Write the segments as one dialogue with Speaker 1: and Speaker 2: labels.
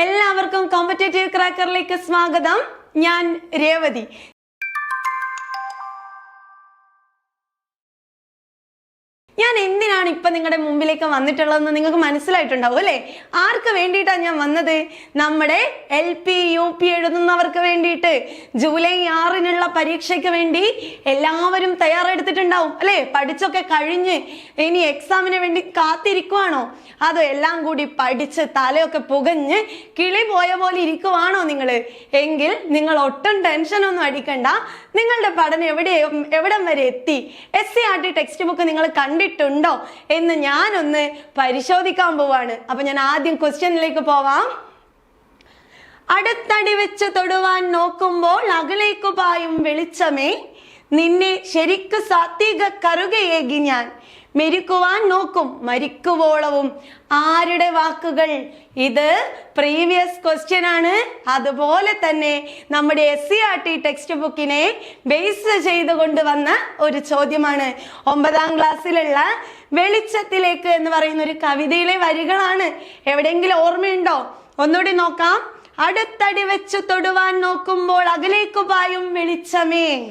Speaker 1: എല്ലാവർക്കും കോമ്പറ്റേറ്റീവ് ക്രാക്കറിലേക്ക് സ്വാഗതം. ഞാൻ രേവതി. ഞാൻ എന്തിനാണ് ഇപ്പൊ നിങ്ങളുടെ മുമ്പിലേക്ക് വന്നിട്ടുള്ളതെന്ന് നിങ്ങൾക്ക് മനസ്സിലായിട്ടുണ്ടാവും അല്ലേ? ആർക്ക് വേണ്ടിയിട്ടാണ് ഞാൻ വന്നത്? നമ്മുടെ എൽ പി യു പി എഴുതുന്നവർക്ക് വേണ്ടിയിട്ട് ജൂലൈ ആറിനുള്ള പരീക്ഷയ്ക്ക് വേണ്ടി എല്ലാവരും തയ്യാറെടുത്തിട്ടുണ്ടാവും അല്ലേ? പഠിച്ചൊക്കെ കഴിഞ്ഞ് ഇനി എക്സാമിന് വേണ്ടി കാത്തിരിക്കുവാണോ? അതോ എല്ലാം കൂടി പഠിച്ച് തലയൊക്കെ പുകഞ്ഞ് കിളി പോയ പോലെ ഇരിക്കുവാണോ നിങ്ങൾ എങ്കിൽ നിങ്ങൾ ഒട്ടും ടെൻഷനൊന്നും അടിക്കണ്ട. നിങ്ങളുടെ പഠനം എവിടെ എവിടം വരെ എത്തി. S C R T textbook നിങ്ങൾ കണ്ടിട്ടുണ്ടോ എന്ന് ഞാനൊന്ന് പരിശോധിക്കാൻ പോവാണ്. അപ്പൊ ഞാൻ ആദ്യം ക്വസ്റ്റ്യനിലേക്ക് പോവാം. അടുത്തടി വെച്ച് തൊടുവാൻ നോക്കുമ്പോൾ അകലേക്കു പായും വെളിച്ചമേ. നിന്നെ ശരിക്കു സാത്വിക കറുകയേകി ഞാൻ. മെരുക്കുവാൻ നോക്കും മരിക്കുവോളവും. ആരുടെ വാക്കുകൾ? ഇത് പ്രീവിയസ് ക്വസ്റ്റ്യൻ ആണ്. അതുപോലെ തന്നെ നമ്മുടെ S C R T text ബുക്കിനെ base ചെയ്ത് കൊണ്ടുവന്ന ഒരു ചോദ്യമാണ്. ഒമ്പതാം ക്ലാസ്സിലുള്ള വെളിച്ചത്തിലേക്ക് എന്ന് പറയുന്ന ഒരു കവിതയിലെ വരികളാണ്. എവിടെയെങ്കിലും ഓർമ്മയുണ്ടോ? ഒന്നുകൂടി നോക്കാം. അടുത്തടി വെച്ച് തൊടുവാൻ നോക്കുമ്പോൾ അകലേക്ക് പായും വെളിച്ചമേ.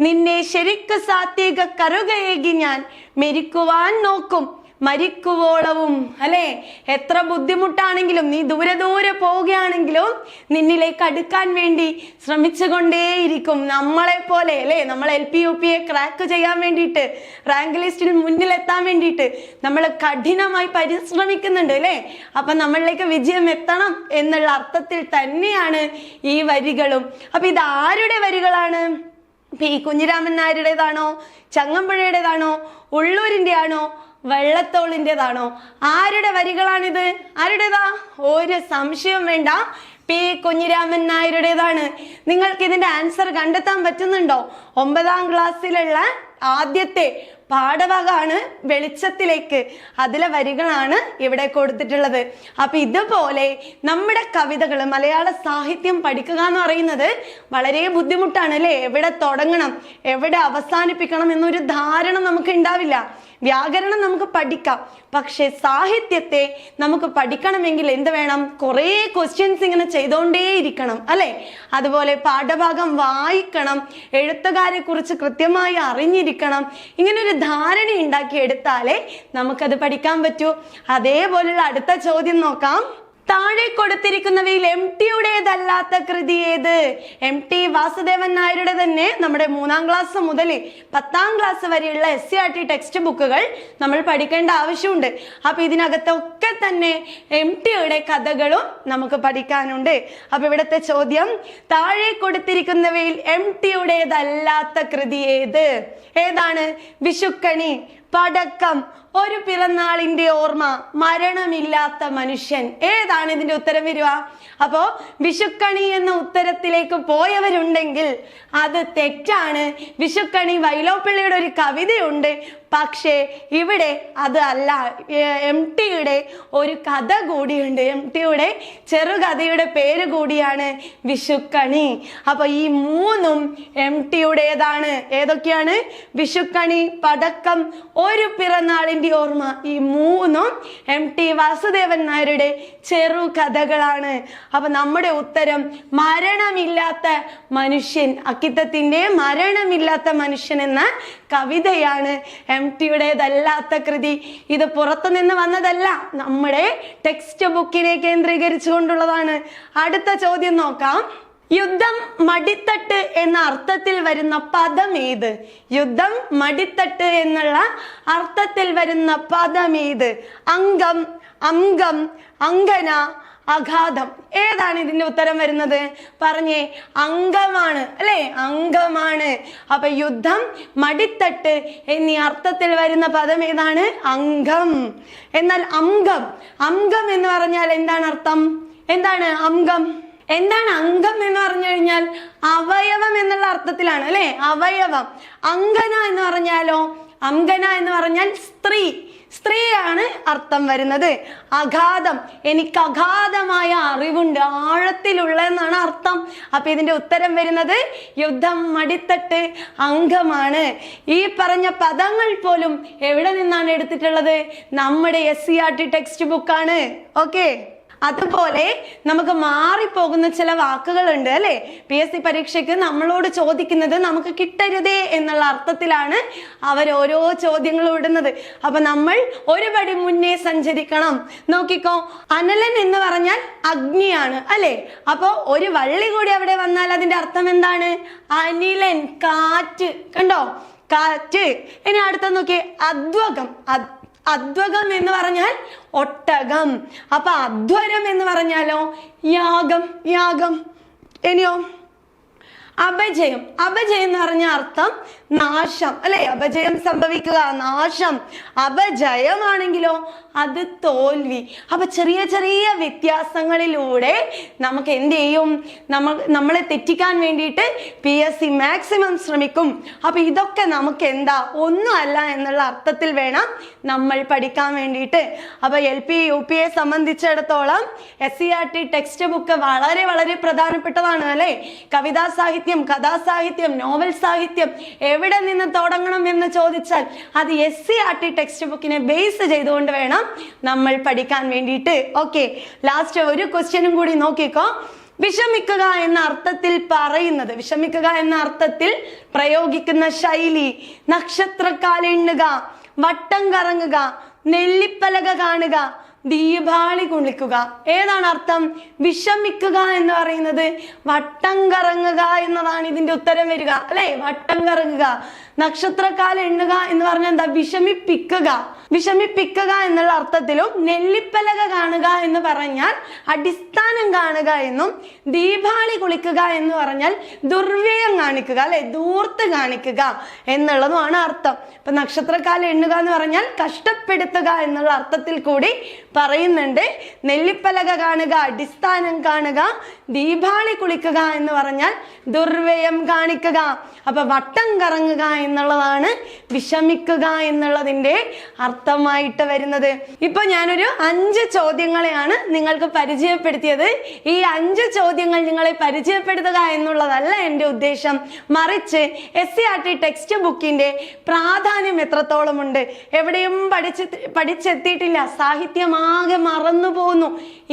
Speaker 1: നിന്നെ ശരിക്കു സാത്വിക കരുകയേകി ഞാൻ മെരിക്കുവാൻ നോക്കും മരിക്കുവോളവും. അല്ലെ? എത്ര ബുദ്ധിമുട്ടാണെങ്കിലും നീ ദൂരെ ദൂരെ പോവുകയാണെങ്കിലും നിന്നിലേക്ക് അടുക്കാൻ വേണ്ടി ശ്രമിച്ചുകൊണ്ടേയിരിക്കും. നമ്മളെ പോലെ അല്ലെ? നമ്മൾ എൽ പി യു പിയെ ക്രാക്ക് ചെയ്യാൻ വേണ്ടിയിട്ട് റാങ്ക് ലിസ്റ്റിൽ മുന്നിലെത്താൻ വേണ്ടിയിട്ട് നമ്മൾ കഠിനമായി പരിശ്രമിക്കുന്നുണ്ട് അല്ലെ? അപ്പൊ നമ്മളിലേക്ക് വിജയം എത്തണം എന്നുള്ള അർത്ഥത്തിൽ തന്നെയാണ് ഈ വരികളും. അപ്പൊ ഇത് ആരുടെ വരികളാണ്? പി കുഞ്ഞിരാമൻ നായരുടേതാണോ? ചങ്ങമ്പുഴയുടേതാണോ? ഉള്ളൂരിന്റെ ആണോ വെള്ളത്തോളിന്റെതാണോ ആരുടെ വരികളാണിത്? ആരുടേതാ? ഒരു സംശയം വേണ്ട. പി കുഞ്ഞിരാമൻ നായരുടേതാണ്. നിങ്ങൾക്ക് ഇതിന്റെ ആൻസർ കണ്ടെത്താൻ പറ്റുന്നുണ്ടോ? ഒമ്പതാം ക്ലാസ്സിലുള്ള ആദ്യത്തെ പാഠഭാഗമാണ് വെളിച്ചത്തിലേക്ക്. അതിലെ വരികളാണ് ഇവിടെ കൊടുത്തിട്ടുള്ളത്. അപ്പൊ ഇതുപോലെ നമ്മുടെ കവിതകൾ മലയാള സാഹിത്യം പഠിക്കുക എന്ന് പറയുന്നത് വളരെ ബുദ്ധിമുട്ടാണ് അല്ലേ? എവിടെ തുടങ്ങണം? എവിടെ അവസാനിപ്പിക്കണം എന്നൊരു ധാരണ നമുക്ക് ഉണ്ടാവില്ല. വ്യാകരണം നമുക്ക് പഠിക്കാം. പക്ഷേ സാഹിത്യത്തെ നമുക്ക് പഠിക്കണമെങ്കിൽ എന്ത് വേണം? കുറേ ക്വസ്റ്റ്യൻസ് ഇങ്ങനെ ചെയ്തുകൊണ്ടേയിരിക്കണം അല്ലേ? അതുപോലെ പാഠഭാഗം വായിക്കണം എഴുത്തുകാരെ കുറിച്ച് കൃത്യമായി അറിഞ്ഞിരിക്കണം ഇങ്ങനെ ഒരു ധാരണ ഉണ്ടാക്കി എടുത്താലേ നമുക്കത് പഠിക്കാൻ പറ്റൂ. അതേപോലുള്ള അടുത്ത ചോദ്യം നോക്കാം. താഴെ കൊടുത്തിരിക്കുന്നവയിൽ എം ടിയുടേതല്ലാത്ത കൃതി ഏത്? എം ടി വാസുദേവൻ നായരുടെ തന്നെ നമ്മുടെ മൂന്നാം ക്ലാസ് മുതൽ പത്താം ക്ലാസ് വരെയുള്ള S C R T text ബുക്കുകൾ നമ്മൾ പഠിക്കേണ്ട ആവശ്യമുണ്ട്. അപ്പൊ ഇതിനകത്തൊക്കെ തന്നെ എം ടിയുടെ കഥകളും നമുക്ക് പഠിക്കാനുണ്ട്. അപ്പൊ ഇവിടുത്തെ ചോദ്യം താഴെ കൊടുത്തിരിക്കുന്നവയിൽ എം ടിയുടേതല്ലാത്ത കൃതി ഏത്? ഏതാണ്? വിഷുക്കണി. പടക്കം. ഒരു പിറന്നാളിന്റെ ഓർമ്മ മരണമില്ലാത്ത മനുഷ്യൻ. ഏതാണ് ഇതിന്റെ ഉത്തരം വരിക? അപ്പോ വിഷുക്കണി എന്ന ഉത്തരത്തിലേക്ക് പോയവരുണ്ടെങ്കിൽ അത് തെറ്റാണ്. വിഷുക്കണി വൈലോപ്പിള്ളിയുടെ ഒരു കവിതയുണ്ട്. പക്ഷേ ഇവിടെ അത് അല്ല. എം ടിയുടെ ഒരു കഥ കൂടിയുണ്ട്. എം ടിയുടെ ചെറുകഥയുടെ പേര് കൂടിയാണ് വിഷുക്കണി. അപ്പോൾ ഈ മൂന്നും എം ടിയുടേതാണ് ഏതൊക്കെയാണ്? വിഷുക്കണി പടക്കം ഒരു പിറന്നാളിന്റെ ഓർമ്മ. ഈ മൂന്നും എം ടി വാസുദേവൻ നായരുടെ ചെറു കഥകളാണ് നമ്മുടെ ഉത്തരം മരണമില്ലാത്ത മനുഷ്യൻ അക്കിത്തത്തിന്റെ മരണമില്ലാത്ത മനുഷ്യൻ എന്ന കവിതയാണ് എം ടിയുടേതല്ലാത്ത കൃതി. ഇത് പുറത്തു നിന്ന് വന്നതല്ല നമ്മുടെ ടെക്സ്റ്റ് ബുക്കിനെ കേന്ദ്രീകരിച്ചു കൊണ്ടുള്ളതാണ് അടുത്ത ചോദ്യം നോക്കാം. യുദ്ധം മടിത്തട്ട് എന്ന അർത്ഥത്തിൽ വരുന്ന പദം ഏത്? യുദ്ധം മടിത്തട്ട് എന്നുള്ള അർത്ഥത്തിൽ വരുന്ന പദം ഏത്? അംഗം അംഗം അങ്കന അഗാധം. ഏതാണ് ഇതിന്റെ ഉത്തരം വരുന്നത്? പറഞ്ഞേ അംഗമാണ്. അല്ലേ? അംഗമാണ്. അപ്പൊ യുദ്ധം മടിത്തട്ട് എന്നീ അർത്ഥത്തിൽ വരുന്ന പദം ഏതാണ്? അംഗം. എന്നാൽ അംഗം അംഗം എന്ന് പറഞ്ഞാൽ എന്താണ് അർത്ഥം? എന്താണ് അംഗം? എന്താണ് അംഗം എന്ന് പറഞ്ഞു കഴിഞ്ഞാൽ അവയവം എന്നുള്ള അർത്ഥത്തിലാണ് അല്ലെ? അവയവം. അങ്കന എന്ന് പറഞ്ഞാലോ? അങ്കന എന്ന് പറഞ്ഞാൽ സ്ത്രീ. സ്ത്രീയാണ് അർത്ഥം വരുന്നത്. അഗാധം. എനിക്ക് അഗാധമായ അറിവുണ്ട്. ആഴത്തിലുള്ള എന്നാണ് അർത്ഥം. അപ്പൊ ഇതിന്റെ ഉത്തരം വരുന്നത് യുദ്ധം മടിത്തട്ട് അംഗമാണ്. ഈ പറഞ്ഞ പദങ്ങൾ പോലും എവിടെ നിന്നാണ് എടുത്തിട്ടുള്ളത്? നമ്മുടെ S C R T text ബുക്കാണ് ഓക്കെ അതുപോലെ നമുക്ക് മാറിപ്പോകുന്ന ചില വാക്കുകളുണ്ട് അല്ലെ? പി എസ് സി പരീക്ഷയ്ക്ക് നമ്മളോട് ചോദിക്കുന്നത് നമുക്ക് കിട്ടരുതേ എന്നുള്ള അർത്ഥത്തിലാണ് അവർ ഓരോ ചോദ്യങ്ങളും ഇടുന്നത്. അപ്പൊ നമ്മൾ ഒരുപടി മുന്നേ സഞ്ചരിക്കണം. നോക്കിക്കോ അനലൻ എന്ന് പറഞ്ഞാൽ അഗ്നിയാണ് അല്ലെ? അപ്പോ ഒരു വള്ളി കൂടി അവിടെ വന്നാൽ അതിന്റെ അർത്ഥം എന്താണ്? അനിലൻ കാറ്റ്. കണ്ടോ? കാറ്റ്. ഇനി അടുത്ത നോക്കിയേ അദ്വകം അദ്- അധ്വകം എന്ന് പറഞ്ഞാൽ ഒട്ടകം. അപ്പൊ അധ്വരം എന്ന് പറഞ്ഞാലോ? യാഗം യാഗം. ഇനിയോ? അപജയം. അപജയം എന്ന് പറഞ്ഞ അർത്ഥം നാശം. അല്ലെ? അപജയം സംഭവിക്കുക നാശം. അപജയമാണെങ്കിലോ അത് തോൽവി. അപ്പൊ ചെറിയ ചെറിയ വ്യത്യാസങ്ങളിലൂടെ നമുക്ക് എന്ത് ചെയ്യും? നമ്മൾ നമ്മളെ തെറ്റിക്കാൻ വേണ്ടിയിട്ട് പി എസ് സി മാക്സിമം ശ്രമിക്കും. അപ്പൊ ഇതൊക്കെ നമുക്ക് എന്താ? ഒന്നും അല്ല എന്നുള്ള അർത്ഥത്തിൽ വേണം നമ്മൾ പഠിക്കാൻ വേണ്ടിയിട്ട്. അപ്പൊ എൽ പി യു പിയെ സംബന്ധിച്ചിടത്തോളം S C R T textbook വളരെ വളരെ പ്രധാനപ്പെട്ടതാണ് അല്ലെ? കവിതാ സാഹിത്യം കഥാസാഹിത്യം നോവൽ സാഹിത്യം എവിടെ നിന്ന് തുടങ്ങണം എന്ന് ചോദിച്ചാൽ അത് S C R T text ബുക്കിനെ base ചെയ്തുകൊണ്ട് വേണം നമ്മൾ പഠിക്കാൻ വേണ്ടിയിട്ട്. ഓക്കെ ലാസ്റ്റ് ഒരു ക്വസ്റ്റ്യനും കൂടി നോക്കിക്കോ. വിഷമിക്കുക എന്ന അർത്ഥത്തിൽ പറയുന്നത് വിഷമിക്കുക എന്ന അർത്ഥത്തിൽ പ്രയോഗിക്കുന്ന ശൈലി നക്ഷത്രക്കാലെണ്ണുക വട്ടം കറങ്ങുക നെല്ലിപ്പലക കാണുക ദീപാളി കുളിക്കുക ഏതാണ് അർത്ഥം? വിഷമിക്കുക എന്ന് പറയുന്നത് വട്ടം കറങ്ങുക എന്നതാണ് ഇതിന്റെ ഉത്തരം വരിക. അല്ലെ? വട്ടം കറങ്ങുക. നക്ഷത്രക്കാല എണ്ണുക എന്ന് പറഞ്ഞാൽ എന്താ? വിഷമിപ്പിക്കുക. വിഷമിപ്പിക്കുക എന്നുള്ള അർത്ഥത്തിലും നെല്ലിപ്പലക കാണുക എന്ന് പറഞ്ഞാൽ അടിസ്ഥാനം കാണുക എന്നും ദീപാളി കുളിക്കുക എന്ന് പറഞ്ഞാൽ ദുർവ്യയം കാണിക്കുക അല്ലെ? ദൂർത്ത് കാണിക്കുക എന്നുള്ളതുമാണ് അർത്ഥം. ഇപ്പൊ നക്ഷത്രക്കാല എണ്ണുക എന്ന് പറഞ്ഞാൽ കഷ്ടപ്പെടുത്തുക എന്നുള്ള അർത്ഥത്തിൽ കൂടി പറയുന്നുണ്ട് നെല്ലിപ്പലക കാണുക അടിസ്ഥാനം കാണുക ദീപാളി കുളിക്കുക എന്ന് പറഞ്ഞാൽ ദുർവ്യയം കാണിക്കുക. അപ്പൊ വട്ടം കറങ്ങുക എന്നുള്ളതാണ് വിഷമിക്കുക എന്നുള്ളതിന്റെ അർത്ഥമായിട്ട് വരുന്നത്. ഇപ്പൊ ഞാനൊരു അഞ്ച് ചോദ്യങ്ങളെയാണ് നിങ്ങൾക്ക് പരിചയപ്പെടുത്തിയത്. ഈ അഞ്ച് ചോദ്യങ്ങൾ നിങ്ങളെ പരിചയപ്പെടുത്തുക എന്നുള്ളതല്ല എന്റെ ഉദ്ദേശം. മറിച്ച് S C R T text ബുക്കിന്റെ പ്രാധാന്യം എത്രത്തോളം ഉണ്ട് എവിടെയും പഠിച്ച് പഠിച്ചെത്തിയിട്ടില്ല. സാഹിത്യമാകെ മറന്നു പോകുന്നു.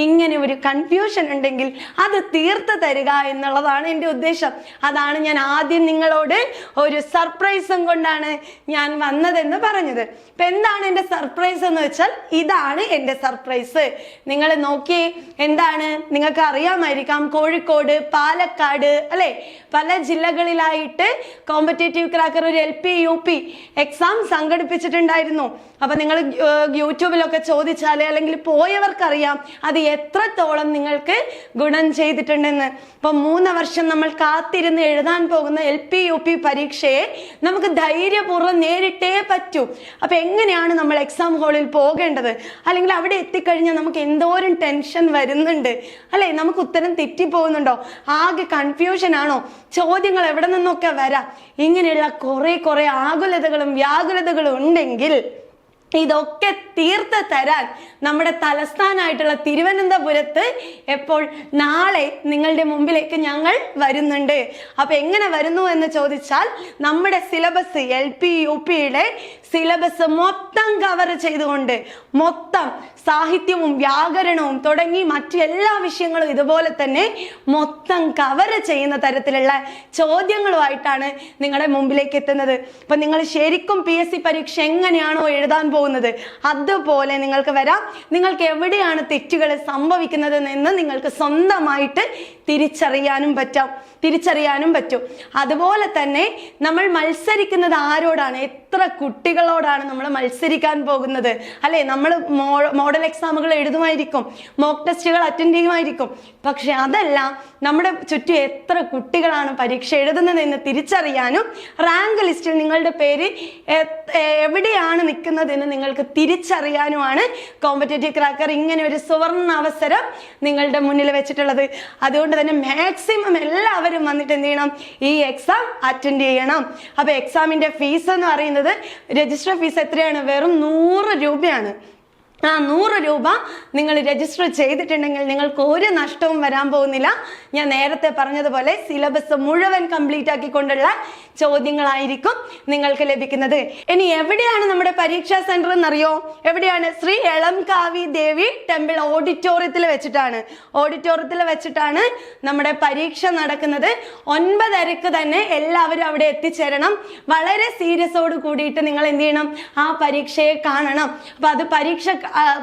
Speaker 1: ഇങ്ങനെ ഒരു കൺഫ്യൂഷൻ ഉണ്ടെങ്കിൽ അത് തീർത്ത് തരിക എന്നുള്ളതാണ് എന്റെ ഉദ്ദേശം. അതാണ് ഞാൻ ആദ്യം നിങ്ങളോട് ഒരു സർപ്രൈസും കൊണ്ടാണ് ഞാൻ വന്നതെന്ന് പറഞ്ഞത്. ഇപ്പം എന്താണ് എന്റെ സർപ്രൈസ് എന്ന് വെച്ചാൽ ഇതാണ് എന്റെ സർപ്രൈസ് നിങ്ങൾ നോക്കി എന്താണ്? നിങ്ങൾക്ക് അറിയാമായിരിക്കാം കോഴിക്കോട് പാലക്കാട് അല്ലെ? പല ജില്ലകളിലായിട്ട് കോമ്പറ്റേറ്റീവ് ക്രാക്കർ ഒരു L P U P exam സംഘടിപ്പിച്ചിട്ടുണ്ടായിരുന്നു. അപ്പൊ നിങ്ങൾ യൂട്യൂബിലൊക്കെ ചോദിച്ചാൽ അല്ലെങ്കിൽ പോയവർക്കറിയാം അത് എത്രത്തോളം നിങ്ങൾക്ക് ഗുണം ചെയ്തിട്ടുണ്ടെന്ന്. ഇപ്പൊ മൂന്ന് വർഷം നമ്മൾ കാത്തിരുന്ന് എഴുതാൻ പോകുന്ന എൽ പി യു പി പരീക്ഷയെ നമുക്ക് ധൈര്യപൂർവം നേരിട്ടേ പറ്റൂ. അപ്പൊ എങ്ങനെയാണ് നമ്മൾ എക്സാം ഹാളിൽ പോകേണ്ടത്? അല്ലെങ്കിൽ അവിടെ എത്തിക്കഴിഞ്ഞാൽ നമുക്ക് എന്തോരം ടെൻഷൻ വരുന്നുണ്ട്? അല്ലേ? നമുക്ക് ഉത്തരം തെറ്റിപ്പോകുന്നുണ്ടോ? ആകെ കൺഫ്യൂഷൻ ആണോ? ചോദ്യങ്ങൾ എവിടെ നിന്നൊക്കെ വരാം? ഇങ്ങനെയുള്ള കുറേ കുറേ ആകുലതകളും വ്യാകുലതകളും ഉണ്ടെങ്കിൽ ഇതൊക്കെ തീർത്ത് തരാൻ നമ്മുടെ തലസ്ഥാനമായിട്ടുള്ള തിരുവനന്തപുരത്ത് എപ്പോൾ നാളെ നിങ്ങളുടെ മുമ്പിലേക്ക് ഞങ്ങൾ വരുന്നുണ്ട്. അപ്പൊ എങ്ങനെ വരുന്നു എന്ന് ചോദിച്ചാൽ നമ്മുടെ സിലബസ് എൽ പി യു പിയുടെ സിലബസ് മൊത്തം കവർ ചെയ്തുകൊണ്ട് മൊത്തം സാഹിത്യവും വ്യാകരണവും തുടങ്ങി മറ്റു എല്ലാ വിഷയങ്ങളും ഇതുപോലെ തന്നെ മൊത്തം കവർ ചെയ്യുന്ന തരത്തിലുള്ള ചോദ്യങ്ങളുമായിട്ടാണ് നിങ്ങളുടെ മുമ്പിലേക്ക് എത്തുന്നത്. അപ്പൊ നിങ്ങൾ ശരിക്കും പി എസ് സി പരീക്ഷ എങ്ങനെയാണോ എഴുതാൻ പോകുന്നത് അതുപോലെ നിങ്ങൾക്ക് വരാം. നിങ്ങൾക്ക് എവിടെയാണ് തെറ്റുകൾ സംഭവിക്കുന്നത് എന്ന് നിങ്ങൾക്ക് സ്വന്തമായിട്ട് തിരിച്ചറിയാനും പറ്റാം. തിരിച്ചറിയാനും പറ്റും. അതുപോലെ തന്നെ നമ്മൾ മത്സരിക്കുന്നത് ആരോടാണ്? എത്ര കുട്ടികളോടാണ് നമ്മൾ മത്സരിക്കാൻ പോകുന്നത്? അല്ലെ? നമ്മൾ മോഡൽ എക്സാമുകൾ എഴുതുമായിരിക്കും. മോക്ക് ടെസ്റ്റുകൾ അറ്റൻഡ് ചെയ്യുമായിരിക്കും. പക്ഷെ അതല്ല നമ്മുടെ ചുറ്റും എത്ര കുട്ടികളാണ് പരീക്ഷ എഴുതുന്നത് എന്ന് തിരിച്ചറിയാനും റാങ്ക് ലിസ്റ്റിൽ നിങ്ങളുടെ പേര് എവിടെയാണ് നിൽക്കുന്നതെന്ന് നിങ്ങൾക്ക് തിരിച്ചറിയാനുമാണ് കോമ്പറ്റേറ്റീവ് ക്രാക്കർ ഇങ്ങനെ ഒരു സുവർണ അവസരം നിങ്ങളുടെ മുന്നിൽ വെച്ചിട്ടുള്ളത്. അതുകൊണ്ട് തന്നെ മാക്സിമം എല്ലാവരും വന്നിട്ട് എന്ത് ചെയ്യണം? ഈ എക്സാം അറ്റൻഡ് ചെയ്യണം. അപ്പൊ എക്സാമിന്റെ ഫീസ് എന്ന് പറയുന്നത് രജിസ്റ്റർ ഫീസ് എത്രയാണ്? വെറും നൂറ് രൂപയാണ്. ആ നൂറ് രൂപ നിങ്ങൾ രജിസ്റ്റർ ചെയ്തിട്ടുണ്ടെങ്കിൽ നിങ്ങൾക്ക് ഒരു നഷ്ടവും വരാൻ പോകുന്നില്ല. ഞാൻ നേരത്തെ പറഞ്ഞതുപോലെ സിലബസ് മുഴുവൻ കംപ്ലീറ്റ് ആക്കിക്കൊണ്ടുള്ള ചോദ്യങ്ങളായിരിക്കും നിങ്ങൾക്ക് ലഭിക്കുന്നത്. ഇനി എവിടെയാണ് നമ്മുടെ പരീക്ഷാ സെന്റർ എന്നറിയോ? എവിടെയാണ്? ശ്രീ എളംകാവി ദേവി ടെമ്പിൾ ഓഡിറ്റോറിയത്തിൽ വെച്ചിട്ടാണ്. ഓഡിറ്റോറിയത്തിൽ വെച്ചിട്ടാണ് നമ്മുടെ പരീക്ഷ നടക്കുന്നത്. ഒൻപതരക്ക് തന്നെ എല്ലാവരും അവിടെ എത്തിച്ചേരണം. വളരെ സീരിയസോട് കൂടിയിട്ട് നിങ്ങൾ എന്ത് ചെയ്യണം? ആ പരീക്ഷയെ കാണണം. അപ്പൊ അത് പരീക്ഷ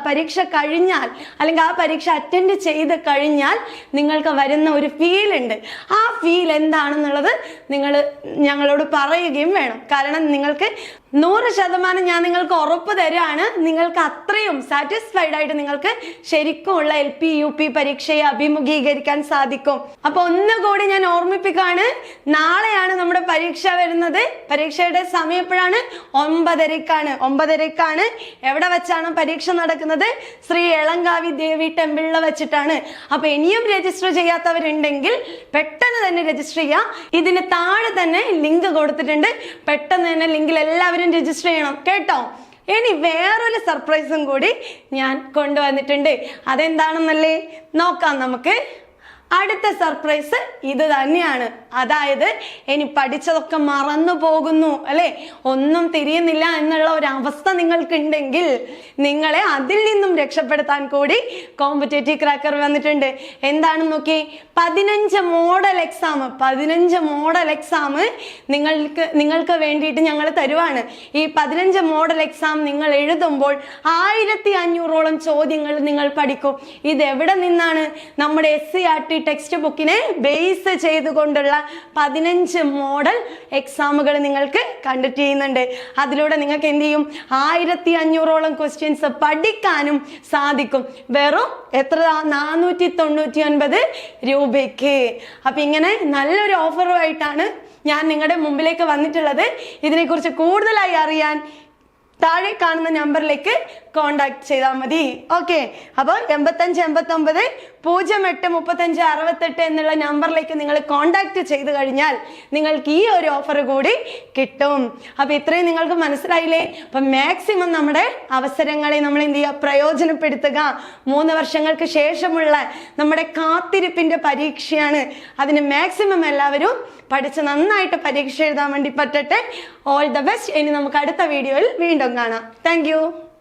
Speaker 1: പരീക്ഷ കഴിഞ്ഞാൽ അല്ലെങ്കിൽ ആ പരീക്ഷ അറ്റൻഡ് ചെയ്ത് കഴിഞ്ഞാൽ നിങ്ങൾക്ക് വരുന്ന ഒരു ഫീൽ ഉണ്ട്. ആ ഫീൽ എന്താണെന്നുള്ളത് നിങ്ങൾ ഞങ്ങളോട് പറയുകയും വേണം. കാരണം നിങ്ങൾക്ക് നൂറ് ശതമാനം ഞാൻ നിങ്ങൾക്ക് ഉറപ്പ് തരാണ് നിങ്ങൾക്ക് അത്രയും സാറ്റിസ്ഫൈഡ് ആയിട്ട് നിങ്ങൾക്ക് ശരിക്കും ഉള്ള എൽ പി യു പി പരീക്ഷയെ അഭിമുഖീകരിക്കാൻ സാധിക്കും. അപ്പൊ ഒന്നുകൂടി ഞാൻ ഓർമ്മിപ്പിക്കാണ് നാളെയാണ് നമ്മുടെ പരീക്ഷ വരുന്നത്. പരീക്ഷയുടെ സമയം എപ്പോഴാണ് ഒമ്പതരക്കാണ്. ഒമ്പതരക്കാണ് എവിടെ വെച്ചാണ് പരീക്ഷ നടക്കുന്നത്? ശ്രീ എളങ്കാവി ദേവി ടെമ്പിളിൽ വെച്ചിട്ടാണ്. അപ്പൊ ഇനിയും രജിസ്റ്റർ ചെയ്യാത്തവരുണ്ടെങ്കിൽ പെട്ടെന്ന് തന്നെ രജിസ്റ്റർ ചെയ്യാം. ഇതിന് താഴെ തന്നെ ലിങ്ക് കൊടുത്തിട്ടുണ്ട്. പെട്ടെന്ന് തന്നെ ലിങ്കിൽ എല്ലാവരും രജിസ്റ്റർ ചെയ്യണം കേട്ടോ? ഇനി വേറൊരു സർപ്രൈസും കൂടി ഞാൻ കൊണ്ടുവന്നിട്ടുണ്ട്. അതെന്താണെന്നല്ലേ? നോക്കാം നമുക്ക്. അടുത്ത സർപ്രൈസ് ഇത് തന്നെയാണ്. അതായത് ഇനി പഠിച്ചതൊക്കെ മറന്നു പോകുന്നു അല്ലെ? ഒന്നും തിരിയുന്നില്ല എന്നുള്ള ഒരു അവസ്ഥ നിങ്ങൾക്കുണ്ടെങ്കിൽ നിങ്ങളെ അതിൽ നിന്നും രക്ഷപ്പെടുത്താൻ കൂടി കോമ്പറ്റേറ്റീവ് ക്രാക്കർ വന്നിട്ടുണ്ട്. എന്താണ് നോക്കി പതിനഞ്ച് മോഡൽ എക്സാം പതിനഞ്ച് മോഡൽ എക്സാം നിങ്ങൾക്ക് നിങ്ങൾക്ക് വേണ്ടിയിട്ട് ഞങ്ങൾ തരുവാണ്. ഈ പതിനഞ്ച് മോഡൽ എക്സാം നിങ്ങൾ എഴുതുമ്പോൾ ആയിരത്തി അഞ്ഞൂറോളം ചോദ്യങ്ങൾ നിങ്ങൾ പഠിക്കും. ഇത് എവിടെ നിന്നാണ് നമ്മുടെ S C R T text ബുക്കിനെ base ചെയ്തുകൊണ്ടുള്ള പതിനഞ്ച് മോഡൽ എക്സാമുകൾ നിങ്ങൾക്ക് കണ്ടക്ട് ചെയ്യുന്നുണ്ട്. അതിലൂടെ നിങ്ങൾക്ക് എന്ത് ചെയ്യും? ആയിരത്തി അഞ്ഞൂറോളം ക്വസ്റ്റ്യൻസ് പഠിക്കാനും സാധിക്കും. വെറും എത്ര? നാനൂറ്റി തൊണ്ണൂറ്റി ഒൻപത് രൂപയ്ക്ക്. അപ്പൊ ഇങ്ങനെ നല്ലൊരു ഓഫറുമായിട്ടാണ് ഞാൻ നിങ്ങളുടെ മുമ്പിലേക്ക് വന്നിട്ടുള്ളത്. ഇതിനെക്കുറിച്ച് കൂടുതലായി അറിയാൻ താഴെ കാണുന്ന നമ്പറിലേക്ക് കോണ്ടാക്ട് ചെയ്താൽ മതി. ഓക്കെ അപ്പോൾ എൺപത്തഞ്ച് എൺപത്തി ഒമ്പത് പൂജ്യം എട്ട് മുപ്പത്തഞ്ച് അറുപത്തെട്ട് എന്നുള്ള നമ്പറിലേക്ക് നിങ്ങൾ കോണ്ടാക്ട് ചെയ്ത് കഴിഞ്ഞാൽ നിങ്ങൾക്ക് ഈ ഒരു ഓഫർ കൂടി കിട്ടും. അപ്പോൾ ഇത്രയും നിങ്ങൾക്ക് മനസ്സിലായില്ലേ? അപ്പം മാക്സിമം നമ്മുടെ അവസരങ്ങളെ നമ്മൾ എന്ത് ചെയ്യുക? പ്രയോജനപ്പെടുത്തുക. മൂന്ന് വർഷങ്ങൾക്ക് ശേഷമുള്ള നമ്മുടെ കാത്തിരിപ്പിന്റെ പരീക്ഷയാണ്. അതിന് മാക്സിമം എല്ലാവരും പഠിച്ച് നന്നായിട്ട് പരീക്ഷ എഴുതാൻ വേണ്ടി പറ്റട്ടെ. ഓൾ ദ ബെസ്റ്റ് ഇനി നമുക്ക് അടുത്ത വീഡിയോയിൽ വീണ്ടും കാണാം. താങ്ക്